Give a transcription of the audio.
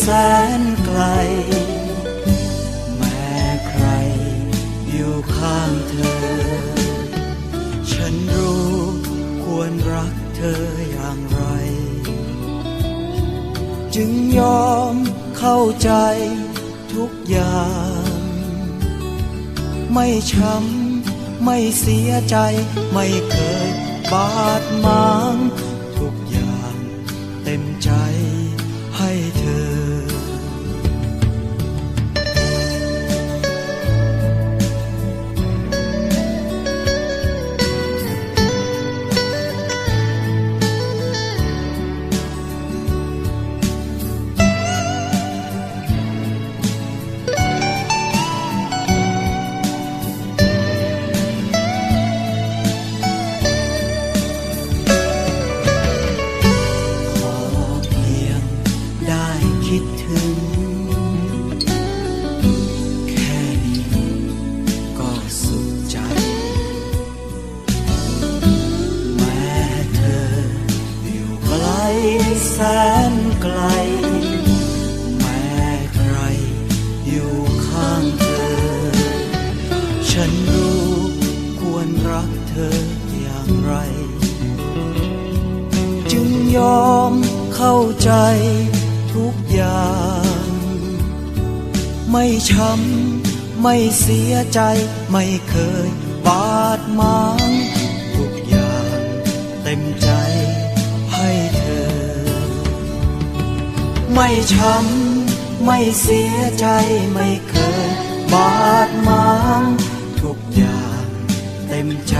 แสนไกล แม้ใครอยู่ข้างเธอ ฉันรู้ควรรักเธออย่างไร จึงยอมเข้าใจทุกอย่าง ไม่ช้ำไม่เสียใจไม่เคยบาดหมางทุกอย่างเต็มใจ ใแสนไกล แม้ใครอยู่ข้างเธอ ฉันรู้ควรรักเธออย่างไร จึงยอมเข้าใจทุกอย่าง ไม่ช้ำไม่เสียใจไม่เคยบาดหมางทุกอย่างเต็มใจให้เธอ ไม่ช้ำไม่เสียใจไม่เคยบาดหมางทุกอย่างเต็มใจ